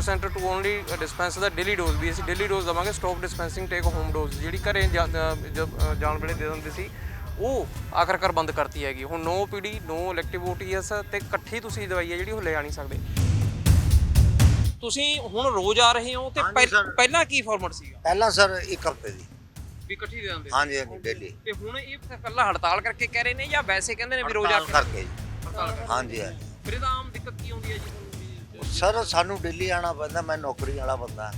Your centre to only dispense the daily dose ਵੀ ਅਸੀਂ daily dose ਦਵਾਂਗੇ stop dispensing take home dose ਜਿਹੜੀ ਘਰੇ ਜਾਣ ਵੇਲੇ ਦੇ ਦਿੰਦੇ ਸੀ ਉਹ ਆਖਰਕਾਰ ਬੰਦ ਕਰਤੀ ਹੈਗੀ। ਹੁਣ ਨੋ ਪੀਡੀ ਨੋ ਇਲੈਕਟਿਵ ਓਟੀਐਸ ਤੇ ਇਕੱਠੀ ਤੁਸੀਂ ਦਵਾਈ ਹੈ ਜਿਹੜੀ ਉਹ ਲੈ ਆ ਨਹੀਂ ਸਕਦੇ। ਤੁਸੀਂ ਹੁਣ ਰੋਜ਼ ਆ ਰਹੇ ਹੋ ਤੇ ਹਾਂਜੀ ਪਹਿ- ਸਰ। ਪਹਿਲਾਂ ਕੀ ਫਾਰਮੈਟ ਸੀਗਾ? ਪਹਿਲਾਂ ਸਰ ਇੱਕ ਹਫ਼ਤੇ ਦੀ। ਵੀ ਇਕੱਠੀ ਦੇ ਦਿੰਦੇ ਹਾਂਜੀ ਹਾਂਜੀ ਡੇਲੀ ਤੇ ਹੁਣ ਇਹ ਕੱਲਾ ਹੜਤਾਲ ਕਰਕੇ ਕਹਿ ਰਹੇ ਨੇ ਜਾਂ ਵੈਸੇ ਕਹਿੰਦੇ ਨੇ ਵੀ ਰੋਜ਼ ਆ ਹੜਤਾਲ ਕੇ? ਕਰਕੇ ਜੀ। ਹੜਤਾਲ ਕਰਕੇ। ਹਾਂਜੀ ਹਾਂਜੀ। ਫਿਰ ਇਹਦਾ ਆਮ ਦਿੱਕਤ ਕੀ ਆਉਂਦੀ ਹੈ ਜੀ? ਸਰ, ਸਾਨੂੰ ਦਿੱਲੀ ਆਣਾ ਪੈਂਦਾ, ਮੈਂ ਨੌਕਰੀ ਵਾਲਾ ਬੰਦਾ।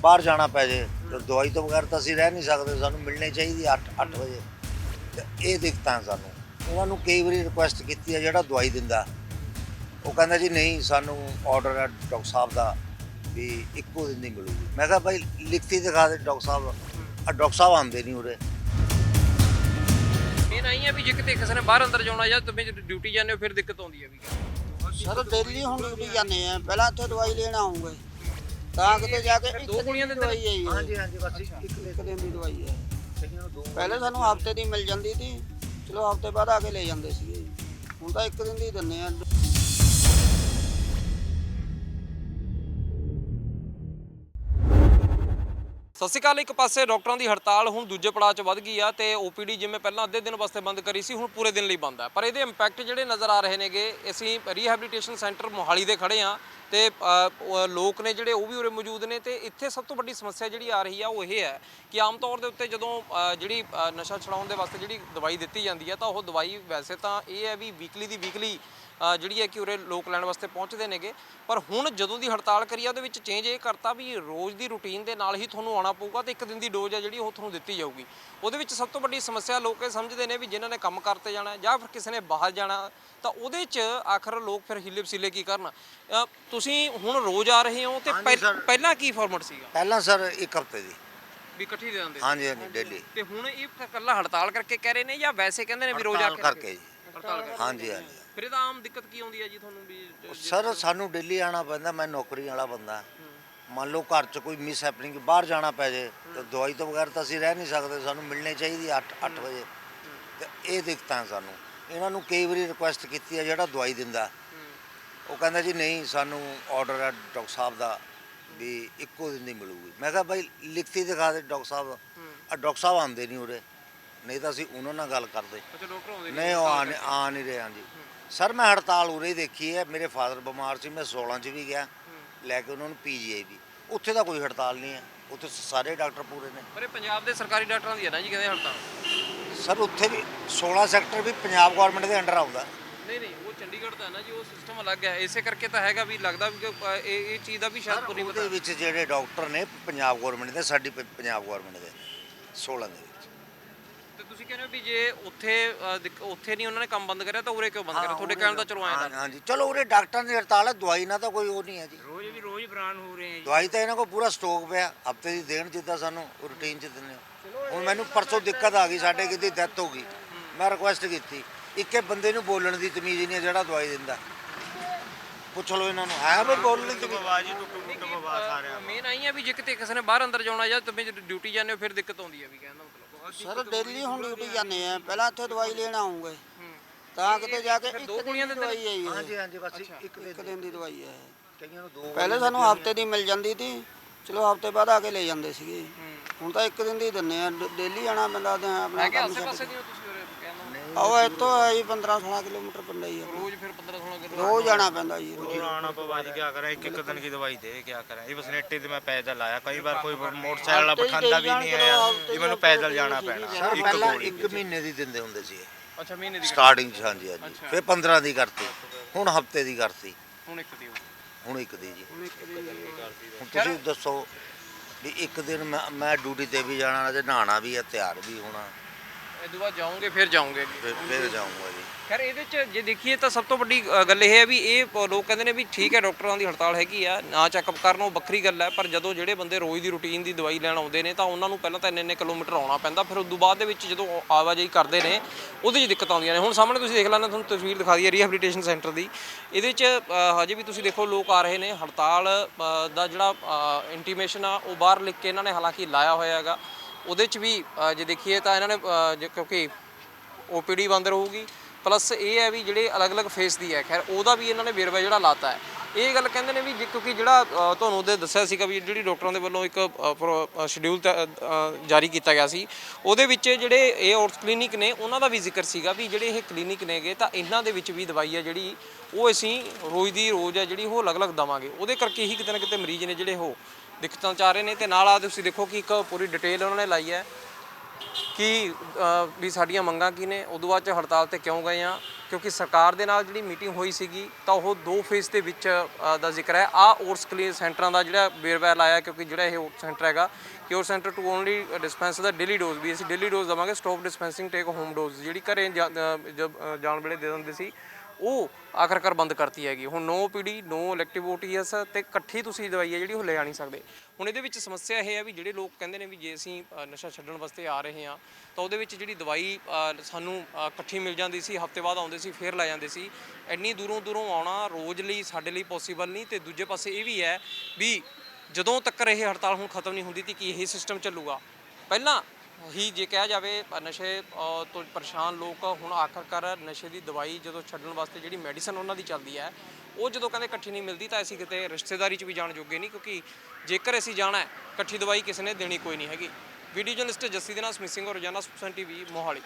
ਬਾਹਰ ਜਾਣਾ ਪੈ ਜੇ, ਤੇ ਦਵਾਈ ਤੋਂ ਬਗੈਰ ਤਾਂ ਅਸੀਂ ਰਹਿ ਨਹੀਂ ਸਕਦੇ, ਸਾਨੂੰ ਮਿਲਣੀ ਚਾਹੀਦੀ 8 8 ਵਜੇ। ਤੇ ਇਹ ਦਿੱਕਤਾਂ ਸਾਨੂੰ। ਉਹਨਾਂ ਨੂੰ ਕਈ ਵਾਰੀ ਰਿਕੁਐਸਟ ਕੀਤੀ ਹੈ ਜਿਹੜਾ ਦਵਾਈ ਦਿੰਦਾ। ਉਹ ਕਹਿੰਦਾ ਜੀ, ਨਹੀਂ, ਸਾਨੂੰ ਆਰਡਰ ਹੈ ਡਾਕਟਰ ਸਾਹਿਬ ਦਾ, ਵੀ ਇੱਕੋ ਦਿਨ ਨਹੀਂ ਮਿਲੂਗੀ। ਮੈਂ ਕਿਹਾ, ਭਾਈ, ਲਿਖਤੀ ਦਿਖਾ ਦੇ ਡਾਕਟਰ ਸਾਹਿਬ। ਆ ਡਾਕਟਰ ਸਾਹਿਬ ਆਉਂਦੇ ਨਹੀਂ ਉਰੇ। ਇਹ ਨਹੀਂ ਹੈ ਵੀ ਜੇ ਕਿਤੇ ਕਿਸੇ ਨੇ ਬਾਹਰ ਅੰਦਰ ਜਾਣਾ ਜਾਂ ਤੁਸੀਂ ਡਿਊਟੀ ਜਾਂਦੇ ਹੋ, ਫਿਰ ਦਿੱਕਤ ਆਉਂਦੀ ਹੈ ਵੀ। ਸਰ ਦਿੱਲੀ ਹੁਣ ਡਿਊਟੀ ਜਾਂਦੇ ਆ। ਪਹਿਲਾਂ ਇੱਥੇ ਦਵਾਈ ਲੈਣ ਆਉਂਗੇ। ਤਾਂ ਕਿਤੇ ਜਾ ਕੇ ਦੋ ਦਿਨ ਗੋਲੀਆਂ ਦੀ? ਦਵਾਈ ਇਹ। ਹਾਂਜੀ ਹਾਂਜੀ ਬਸ ਇੱਕ ਇੱਕ ਦਿਨ ਦੀ ਦਵਾਈ ਹੈ ਪਹਿਲੇ ਸਾਨੂੰ ਹਫ਼ਤੇ ਦੀ ਮਿਲ ਜਾਂਦੀ ਸੀ। ਚਲੋ ਹਫ਼ਤੇ ਬਾਅਦ ਆ ਕੇ ਲੈ ਜਾਂਦੇ ਸੀਗੇ। ਹੁਣ ਤਾਂ ਇੱਕ ਦਿਨ ਦੀ ਦਿੰਦੇ ਆ। ਸਤਿ ਸ਼੍ਰੀ ਅਕਾਲ, ਇੱਕ ਪਾਸੇ ਡਾਕਟਰਾਂ ਦੀ ਹੜਤਾਲ ਹੁਣ ਦੂਜੇ ਪੜਾਅ 'ਚ ਵੱਧ ਗਈ ਆ ਤੇ ਓਪੀਡੀ ਜਿਵੇਂ ਪਹਿਲਾਂ ਅੱਧੇ ਦਿਨ ਵਾਸਤੇ ਬੰਦ ਕਰੀ ਸੀ, ਹੁਣ ਪੂਰੇ ਦਿਨ ਲਈ ਬੰਦ ਆ। ਪਰ ਇਹਦੇ ਇੰਪੈਕਟ ਜਿਹੜੇ ਨਜ਼ਰ ਆ ਰਹੇ ਨੇਗੇ, ਅਸੀਂ ਰੀਹੈਬਿਲਿਟੇਸ਼ਨ ਸੈਂਟਰ ਮੋਹਾਲੀ ਦੇ ਖੜੇ ਆ ਤੇ ਲੋਕ ਨੇ ਜਿਹੜੇ ਉਹ ਵੀ ਉਰੇ ਮੌਜੂਦ ਨੇ ਤੇ ਇੱਥੇ ਸਭ ਤੋਂ ਵੱਡੀ ਸਮੱਸਿਆ ਜਿਹੜੀ ਆ ਰਹੀ ਆ ਉਹ ਇਹ ਹੈ ਕਿ ਆਮ ਤੌਰ ਦੇ ਉੱਤੇ ਜਦੋਂ ਜਿਹੜੀ ਨਸ਼ਾ ਛੁਡਾਉਣ ਦੇ ਵਾਸਤੇ ਜਿਹੜੀ ਦਵਾਈ ਦਿੱਤੀ ਜਾਂਦੀ ਹੈ ਤਾਂ ਉਹ ਦਵਾਈ ਵੈਸੇ ਤਾਂ ਇਹ ਹੈ ਵੀ ਵੀਕਲੀ ਦੀ ਵੀਕਲੀ ਜਿਹੜੀ ਹੈ ਕਿ ਉਰੇ ਲੋਕ ਲੈਣ ਵਾਸਤੇ ਪਹੁੰਚਦੇ ਨੇਗੇ। ਪਰ ਹੁਣ ਜਦੋਂ ਦੀ ਹੜਤਾਲ ਕਰੀ ਆ ਉਹਦੇ ਵਿੱਚ ਚੇਂਜ ਇਹ ਕਰਤਾ ਵੀ ਰੋਜ਼ ਦੀ ਰੁਟੀਨ ਦੇ ਨਾਲ ਹੀ ਤੁਹਾਨੂੰ ਆਉਣਾ ਪਊਗਾ ਤੇ ਇੱਕ ਦਿਨ ਦੀ ਡੋਜ਼ ਹੈ ਜਿਹੜੀ ਉਹ ਤੁਹਾਨੂੰ ਦਿੱਤੀ ਜਾਊਗੀ। ਉਹਦੇ ਵਿੱਚ ਸਭ ਤੋਂ ਵੱਡੀ ਸਮੱਸਿਆ ਲੋਕ ਇਹ ਸਮਝਦੇ ਨੇ ਵੀ ਜਿਨ੍ਹਾਂ ਨੇ ਕੰਮ ਕਰਤੇ ਜਾਣਾ ਜਾਂ ਫਿਰ ਕਿਸੇ ਨੇ ਬਾਹਰ ਜਾਣਾ ਤਾਂ ਉਹਦੇ 'ਚ ਆਖਰ ਲੋਕ ਫਿਰ ਹਿੱਲੇ ਵਸੀਲੇ ਕੀ ਕਰਨ? ਤੁਸੀਂ ਹੁਣ ਰੋਜ਼ ਆ ਰਹੇ ਹੋ ਤੇ। ਪਹਿਲਾਂ ਕੀ ਫਾਰਮੈਟ ਸੀਗਾ? ਪਹਿਲਾਂ ਸਰ ਇੱਕ ਹਫ਼ਤੇ ਦੀ। ਵੀ ਇਕੱਠੀ ਦੇ ਦਿੰਦੇ ਹਾਂਜੀ ਹਾਂਜੀ ਡੇਲੀ ਤੇ ਹੁਣ ਇਹ ਕੱਲਾ ਹੜਤਾਲ ਕਰਕੇ ਕਹਿ ਰਹੇ ਨੇ ਜਾਂ ਵੈਸੇ ਕਹਿੰਦੇ ਨੇ ਵੀ ਰੋਜ਼ ਆ ਹੜਤਾਲ ਕੇ ਕਰਕੇ ਜੀ। ਹੜਤਾਲ ਕਰਕੇ? ਹਾਂਜੀ ਹਾਂਜੀ। ਫਿਰ ਇਹਦਾ ਆਮ ਦਿੱਕਤ ਕੀ ਆਉਂਦੀ ਹੈ ਜੀ ਤੁਹਾਨੂੰ ਵੀ ਜ- ਸਰ ਸਾਨੂੰ ਦਿੱਲੀ ਆਣਾ ਪੈਂਦਾ ਮੈਂ ਨੌਕਰੀ ਵਾਲਾ ਬੰਦਾ। ਮੰਨ ਲਓ ਘਰ 'ਚ ਕੋਈ ਮਿਸ ਹੈਪਨਿੰਗ ਬਾਹਰ ਜਾਣਾ ਪੈ ਜੇ ਤੇ ਦਵਾਈ ਤੋਂ ਬਗੈਰ ਤਾਂ ਅਸੀਂ ਰਹਿ ਨਹੀਂ ਸਕਦੇ ਸਾਨੂੰ ਮਿਲਣੀ ਚਾਹੀਦੀ 8 8 ਵਜੇ। ਤੇ ਇਹ ਦਿੱਕਤਾਂ ਸਾਨੂੰ। ਇਹਨਾਂ ਨੂੰ ਕਈ ਵਾਰੀ ਰਿਕੁਐਸਟ ਕੀਤੀ ਹੈ ਜਿਹੜਾ ਦਵਾਈ ਦਿੰਦਾ। ਉਹ ਕਹਿੰਦਾ ਜੀ ਨਹੀਂ ਸਾਨੂੰ ਆਰਡਰ ਹੈ ਡਾਕਟਰ ਸਾਹਿਬ ਦਾ ਵੀ ਇੱਕੋ ਦਿਨ ਦੀ ਮਿਲੂਗੀ। ਮੈਂ ਕਿਹਾ ਭਾਈ ਲਿਖਤੀ ਦਿਖਾ ਦੇ ਡਾਕਟਰ ਸਾਹਿਬ ਆ ਡਾਕਟਰ ਸਾਹਿਬ ਆਉਂਦੇ ਨਹੀਂ ਉਰੇ। ਨਹੀਂ ਤਾਂ ਅਸੀਂ ਉਹਨਾਂ ਨਾਲ ਗੱਲ ਕਰਦੇ। ਅੱਛਾ ਡਾਕਟਰ ਆਉਂਦੇ ਨਹੀਂ ਉਹ ਆ ਨਹੀਂ ਆ ਨਹੀਂ ਰਹੇ ਹਾਂਜੀ। ਸਰ ਮੈਂ ਹੜਤਾਲ ਉਰੇ ਹੀ ਦੇਖੀ ਹੈ ਮੇਰੇ ਫਾਦਰ ਬਿਮਾਰ ਸੀ ਮੈਂ 16 ਚ ਵੀ ਗਿਆ ਲੈ ਕੇ ਉਹਨਾਂ ਨੂੰ ਪੀਜੀਆਈ ਵੀ। ਉੱਥੇ ਤਾਂ ਕੋਈ ਹੜਤਾਲ ਨਹੀਂ ਹੈ ਉੱਥੇ ਸਾਰੇ ਡਾਕਟਰ ਪੂਰੇ ਨੇ। ਪਰ ਇਹ ਪੰਜਾਬ ਦੇ ਸਰਕਾਰੀ ਡਾਕਟਰਾਂ ਦੀ ਹੈ ਨਾ ਜੀ ਕਹਿੰਦੇ ਹੜਤਾਲ? ਸਰ ਉੱਥੇ ਵੀ 16 ਸੈਕਟਰ ਵੀ ਪੰਜਾਬ ਗਵਰਨਮੈਂਟ ਦੇ ਅੰਡਰ ਆਉਂਦਾ। ਨਹੀਂ ਨਹੀਂ ਉਹ ਚੰਡੀਗੜ੍ਹ ਦਾ ਹੈ ਨਾ ਜੀ ਉਹ ਸਿਸਟਮ ਅਲੱਗ ਹੈ। ਇਸੇ ਕਰਕੇ ਤਾਂ ਹੈਗਾ ਵੀ ਲੱਗਦਾ ਵੀ ਇਹ ਇਹ ਚੀਜ਼ ਦਾ ਵੀ ਸ਼ਾਇਦ ਪੂਰੀ ਉਹਦੇ ਵਿੱਚ ਜਿਹੜੇ ਡਾਕਟਰ ਨੇ ਪੰਜਾਬ ਗਵਰਨਮੈਂਟ ਦੇ ਸਾਡੀ ਪੰਜਾਬ ਗਵਰਨਮੈਂਟ ਦੇ 16 ਦੇ ਵਿੱਚ। ਤੁਸੀਂ ਕਹਿੰਦੇ ਹੋ ਵੀ ਜੇ ਉੱਥੇ ਅ, ਦਿੱਕ- ਉੱਥੇ ਨਹੀਂ ਉਹਨਾਂ ਨੇ ਕੰਮ ਬੰਦ ਕਰਿਆ ਤਾਂ ਉਰੇ ਕਿਉਂ ਬੰਦ ਕਰਿਆ? ਤੁਹਾਡੇ ਕਹਿਣ ਦਾ ਚਲੋ ਆਇਆ ਹਾਂ ਹਾਂਜੀ। ਚਲੋ ਉਰੇ ਡਾਕਟਰਾਂ ਦੀ ਹੜਤਾਲ ਹੈ ਦਵਾਈ ਨਾਲ ਤਾਂ ਕੋਈ ਉਹ ਨਹੀਂ ਹੈ ਜੀ। ਰੋਜ਼ ਵੀ ਰੋਜ਼ ਬਰਾਨ ਹੋ ਰਹੇ ਦਵਾਈ ਤਾਂ ਇਹਨਾਂ ਕੋਲ ਪੂਰਾ ਸਟਾਕ ਪਿਆ ਹਫ਼ਤੇ ਦੀ ਦੇਣ ਜਿੱਦਾਂ ਸਾਨੂੰ ਰੂਟੀਨ ਚ ਦਿੰਦੇ ਹੋ। ਹੁਣ ਮੈਨੂੰ ਪਰਸੋਂ ਦਿੱਕਤ ਆ ਗਈ ਸਾਡੇ ਕਿਤੇ ਡੈਥ ਹੋ ਗਈ। ਮੈਂ ਰਿਕੁਐਸਟ ਕੀਤੀ ਇੱਕੇ ਬੰਦੇ ਨੂੰ ਬੋਲਣ ਦੀ ਤਮੀਜ਼ ਨਹੀਂ ਹੈ ਜਿਹੜਾ ਦਵਾਈ ਦਿੰਦਾ। ਪੁੱਛ ਲਓ ਇਹਨਾਂ ਨੂੰ ਹੈ ਬਈ ਬੋਲਣ ਦੀ ਤਮੀਜ਼? ਮੇਨ ਆਈ ਹੈ ਵੀ ਜੇ ਕਿਤੇ ਕਿਸੇ ਨੇ ਬਾਹਰ ਅੰਦਰ ਜਾਣਾ ਜਾਂ ਤੁਸੀਂ ਡਿਊਟੀ ਜਾਂਦੇ ਹੋ ਫਿਰ ਦਿੱਕਤ ਆਉਂਦੀ ਹੈ ਵੀ ਕਹਿੰਦਾ ਮਤਲਬ। ਸਰ ਦਿੱਲੀ ਹੁਣ ਡਿਊਟੀ ਜਾਂਦੇ ਆ। ਪਹਿਲਾਂ ਇੱਥੇ ਦਵਾਈ ਲੈਣ ਆਉਂਗੇ। ਤਾਂ ਕਿਤੇ ਜਾ ਕੇ ਇੱਕ ਦੋ ਦਿਨ ਗੋਲੀਆਂ ਦੀ? ਦਵਾਈ ਹੈ ਜੀ ਇਹ। ਹਾਂਜੀ ਹਾਂਜੀ ਬਸ ਇੱਕ ਇੱਕ ਦਿਨ ਦੀ ਦਵਾਈ ਹੈ। ਕਈਆਂ ਨੂੰ ਦੋ ਪਹਿਲੇ ਸਾਨੂੰ ਹਫ਼ਤੇ ਦੀ ਮਿਲ ਜਾਂਦੀ ਸੀ। ਚਲੋ ਹਫ਼ਤੇ ਬਾਅਦ ਆ ਕੇ ਲੈ ਜਾਂਦੇ ਸੀਗੇ। ਹੁਣ ਤਾਂ ਇੱਕ ਦਿਨ ਦੀ ਦਿੰਦੇ ਆ। ਡੇਲੀ ਆਣਾ ਪੈਂਦਾ ਤੇ ਆਪਣਾ ਕੰਮ ਆਸੇ ਪਾਸੇ ਦੀ ਹੋ ਤੁਸੀਂ ਉਰੇ ਕਹਿੰਦਾ ਆਓ ਇੱਥੋਂ ਹੈ ਜੀ 15 16 ਕਿਲੋਮੀਟਰ ਪਿੰਡ ਹੈ ਜੀ ਆਪਣਾ। ਰੋਜ਼ ਫਿਰ 15 16 ਕਿਲੋ ਰੋਜ਼ ਜਾਣਾ ਪੈਂਦਾ ਜੀ ਰੋਜ਼ पुराना बाबा जी क्या करें एक एक दिन की दवाई दे क्या करें ये बस नेटे से मैं पैदल आया कई बार कोई मोटरसाइकिल वाला बिठांदा भी नहीं आया ये मैंने पैदल जाना पैना ਸਰ एक ਪਹਿਲਾਂ गोली ਇੱਕ ਮਹੀਨੇ ਦੀ ਦਿੰਦੇ ਹੁੰਦੇ ਸੀ ਇਹ ਅੱਛਾ ਮਹੀਨੇ ਦੀ ਸਟਾਰਟਿੰਗ ਚ ਹਾਂਜੀ ਹਾਂਜੀ ਫਿਰ 15 ਦੀ ਕਰਤੀ ਹੁਣ ਹਫਤੇ ਦੀ ਕਰਤੀ ਹੁਣ ਇੱਕ ਦੀ ਹੋ ਹੁਣ ਇੱਕ ਦੀ ਜੀ ਹੁਣ ਤੁਸੀਂ ਦੱਸੋ ਵੀ ਇੱਕ ਦਿਨ ਮੈਂ ਮੈਂ ਡਿਊਟੀ ਤੇ ਵੀ ਜਾਣਾ ਤੇ ਨਹਾਣਾ ਵੀ ਹੈ ਤਿਆਰ ਵੀ ਹੋਣਾ ਇਹ ਤੋਂ ਬਾਅਦ ਜਾਓਗੇ ਫਿਰ ਜਾਓਗੇ ਫਿਰ ਫਿਰ ਜਾਊਂਗਾ ਜੀ। ਖੈਰ ਇਹਦੇ ਚ ਜੇ ਦੇਖੀਏ ਤਾਂ ਸਭ ਤੋਂ ਵੱਡੀ ਅ, ਗੱਲ ਇਹ ਹੈ ਵੀ ਇਹ ਪ- ਲੋਕ ਕਹਿੰਦੇ ਨੇ ਵੀ ਠੀਕ ਹੈ ਡਾਕਟਰਾਂ ਦੀ ਹੜਤਾਲ ਹੈਗੀ ਆ ਨਾ ਚੈੱਕਅਪ ਕਰਨ ਉਹ ਵੱਖਰੀ ਗੱਲ ਹੈ ਪਰ ਜਦੋਂ ਜਿਹੜੇ ਬੰਦੇ ਰੋਜ਼ ਦੀ ਰੁਟੀਨ ਦੀ ਦਵਾਈ ਲੈਣ ਆਉਂਦੇ ਨੇ ਤਾਂ ਉਹਨਾਂ ਨੂੰ ਪਹਿਲਾਂ ਤਾਂ ਇੰਨੇ ਇੰਨੇ ਕਿਲੋਮੀਟਰ ਆਉਣਾ ਪੈਂਦਾ ਫਿਰ ਉਸ ਤੋਂ ਬਾਅਦ ਦੇ ਵਿੱਚ ਜਦੋਂ ਉਹ ਆਵਾਜਾਈ ਕਰਦੇ ਨੇ ਉਹਦੇ 'ਚ ਦਿੱਕਤ ਆਉਂਦੀਆਂ ਨੇ। ਹੁਣ ਸਾਹਮਣੇ ਤੁਸੀਂ ਦੇਖ ਲੈਣਾ ਤੁਹਾਨੂੰ ਤਸਵੀਰ ਦਿਖਾ ਦਈ ਹੈ ਰੀਹੈਬਿਲਿਟੇਸ਼ਨ ਸੈਂਟਰ ਦੀ। ਇਹਦੇ 'ਚ ਅ, ਹਜੇ ਵੀ ਤੁਸੀਂ ਦੇਖੋ ਲੋਕ ਆ ਰਹੇ ਨੇ ਹੜਤਾਲ ਅ, ਦਾ ਜਿਹੜਾ ਇੰਟੀਮੇਸ਼ਨ ਆ ਉਹ ਬਾਹਰ ਲਿਖ ਕੇ ਇਹਨਾਂ ਨੇ ਹਾਲਾਂਕਿ ਲਾਇਆ ਹੋਇਆ ਹੈਗਾ। ਉਹਦੇ 'ਚ ਵੀ ਅ, ਜੇ ਦੇਖੀਏ ਤਾਂ ਇਹਨਾਂ ਨੇ ਅ, ਜੇ- ਕਿਉਂਕਿ ਓਪੀਡੀ ਬੰਦ ਰਹੂਗੀ ਪਲੱਸ ਇਹ ਹੈ ਵੀ ਜਿਹੜੇ ਅਲੱਗ-ਅਲੱਗ ਫੇਸ ਦੀ ਹੈ ਖੈਰ ਉਹਦਾ ਵੀ ਇਹਨਾਂ ਨੇ ਵੇਰਵਾ ਜਿਹੜਾ ਲਾਤਾ ਹੈ। ਇਹ ਗੱਲ ਕਹਿੰਦੇ ਨੇ ਵੀ ਜੇ ਕਿਉਂਕਿ ਜਿਹੜਾ ਅ, ਤੁਹਾਨੂੰ ਉਹਦੇ ਦੱਸਿਆ ਸੀਗਾ ਵੀ ਜਿਹੜੀ ਡਾਕਟਰਾਂ ਦੇ ਵੱਲੋਂ ਇੱਕ ਸ਼ਡਿਊਲ ਜਾਰੀ ਕੀਤਾ ਗਿਆ ਸੀ ਉਹਦੇ ਵਿੱਚ ਜਿਹੜੇ ਇਹ ਔਰਥ ਕਲੀਨਿਕ ਨੇ ਉਹਨਾਂ ਦਾ ਵੀ ਜ਼ਿਕਰ ਸੀਗਾ ਵੀ ਜਿਹੜੇ ਇਹ ਕਲੀਨਿਕ ਨੇਗੇ ਤਾਂ ਇਹਨਾਂ ਦੇ ਵਿੱਚ ਵੀ ਦਵਾਈ ਆ ਜਿਹੜੀ ਉਹ ਅਸੀਂ ਰੋਜ਼ ਦੀ ਰੋਜ਼ ਆ ਜਿਹੜੀ ਉਹ ਅਲੱਗ-ਅਲੱਗ ਦਵਾਂਗੇ। ਉਹਦੇ ਕਰਕੇ ਹੀ ਕਿਤੇ ਨਾ ਕਿਤੇ ਮਰੀਜ਼ ਨੇ ਜਿਹੜੇ ਉਹ ਦਿੱਕਤਾਂ ਚ ਆ ਰਹੇ ਨੇ ਤੇ ਨਾਲ ਆ ਤੁਸੀਂ ਦੇਖੋ ਕਿ ਇੱਕ ਪੂਰੀ ਡਿਟੇਲ ਉਹਨਾਂ ਨੇ ਲਾਈ ਹੈ। ਕਿ ਵੀ ਸਾਡੀਆਂ ਮੰਗਾਂ ਕੀ ਨੇ? ਉਦੋਂ ਬਾਅਦ ਚ ਹੜਤਾਲ ਤੇ ਕਿਉਂ ਗਏ ਆ? ਕਿਉਂਕਿ ਸਰਕਾਰ ਦੇ ਨਾਲ ਜਿਹੜੀ ਮੀਟਿੰਗ ਹੋਈ ਸੀਗੀ ਤਾਂ ਉਹ ਦੋ ਫੇਸ ਦੇ ਵਿੱਚ ਦਾ ਜ਼ਿਕਰ ਹੈ। ਆ ਔਰਸ ਕਲੀਨ ਸੈਂਟਰਾਂ ਦਾ ਜਿਹੜਾ ਵੇਰਵਾ ਲਾਇਆ ਕਿਉਂਕਿ ਜਿਹੜਾ ਇਹ ਸੈਂਟਰ ਹੈਗਾ cure centre to only dispenser the daily dose ਵੀ ਅਸੀਂ ਡੇਲੀ ਡੋਜ਼ ਦਵਾਂਗੇ stop dispensing take home dose ਜਿਹੜੀ ਘਰੇ ਜਾ- ਅ, ਜਾਣ ਵੇਲੇ ਦੇ ਦਿੰਦੇ ਸੀ। ਉਹ ਆਖਰਕਾਰ ਬੰਦ ਕਰਤੀ ਹੈਗੀ। ਹੁਣ ਨੋ ਪੀਡੀ ਨੋ ਇਲੈਕਟਿਵ ਓਟੀਐਸ ਤੇ ਇਕੱਠੀ ਤੁਸੀਂ ਦਵਾਈ ਹੈ ਜਿਹੜੀ ਉਹ ਲੈ ਆ ਨਹੀਂ ਸਕਦੇ। ਹੁਣ ਇਹਦੇ ਵਿੱਚ ਸਮੱਸਿਆ ਇਹ ਹੈ ਵੀ ਜਿਹੜੇ ਲੋਕ ਕਹਿੰਦੇ ਨੇ ਵੀ ਜੇ ਅਸੀਂ ਅ, ਨਸ਼ਾ ਛੱਡਣ ਵਾਸਤੇ ਆ ਰਹੇ ਹਾਂ ਤਾਂ ਉਹਦੇ ਵਿੱਚ ਜਿਹੜੀ ਦਵਾਈ ਅ, ਸਾਨੂੰ ਅ, ਇਕੱਠੀ ਮਿਲ ਜਾਂਦੀ ਸੀ ਹਫ਼ਤੇ ਬਾਅਦ ਆਉਂਦੇ ਸੀ ਫੇਰ ਲੈ ਜਾਂਦੇ ਸੀ। ਇੰਨੀ ਦੂਰੋਂ ਦੂਰੋਂ ਆਉਣਾ ਰੋਜ਼ ਲਈ ਸਾਡੇ ਲਈ ਪੋਸੀਬਲ ਨਹੀਂ ਤੇ ਦੂਜੇ ਪਾਸੇ ਇਹ ਵੀ ਹੈ ਵੀ ਜਦੋਂ ਤੱਕ ਇਹ ਹੜਤਾਲ ਹੁਣ ਖਤਮ ਨਹੀਂ ਹੁੰਦੀ ਤੀ ਕੀ ਇਹ ਸਿਸਟਮ ਚੱਲੂਗਾ। ਪਹਿਲਾਂ ਹੀ ਜੇ ਕਿਹਾ ਜਾਵੇ ਨਸ਼ੇ ਅ, ਤੋਂ ਪਰੇਸ਼ਾਨ ਲੋਕ ਹੁਣ ਆਖਰਕਾਰ ਨਸ਼ੇ ਦੀ ਦਵਾਈ ਜਦੋਂ ਛੱਡਣ ਵਾਸਤੇ ਜਿਹੜੀ ਮੈਡੀਸਨ ਉਹਨਾਂ ਦੀ ਚੱਲਦੀ ਹੈ ਉਹ ਜਦੋਂ ਕਹਿੰਦੇ ਇਕੱਠੀ ਨਹੀਂ ਮਿਲਦੀ ਤਾਂ ਅਸੀਂ ਕਿਤੇ ਰਿਸ਼ਤੇਦਾਰੀ 'ਚ ਵੀ ਜਾਣ ਜੋਗੇ ਨਹੀਂ ਕਿਉਂਕਿ ਜੇਕਰ ਅਸੀਂ ਜਾਣਾ ਹੈ ਇਕੱਠੀ ਦਵਾਈ ਕਿਸੇ ਨੇ ਦੇਣੀ ਕੋਈ ਨਹੀਂ ਹੈਗੀ। ਵੀਡੀਓ ਜਰਨਲਿਸਟ ਜੱਸੀ ਦੇ ਨਾਲ ਸਮਿਸਿੰਗ ਔਰ ਰੋਜ਼ਾਨਾ ਸੁਪਸਨ ਟੀਵੀ ਮੋਹਾਲੀ।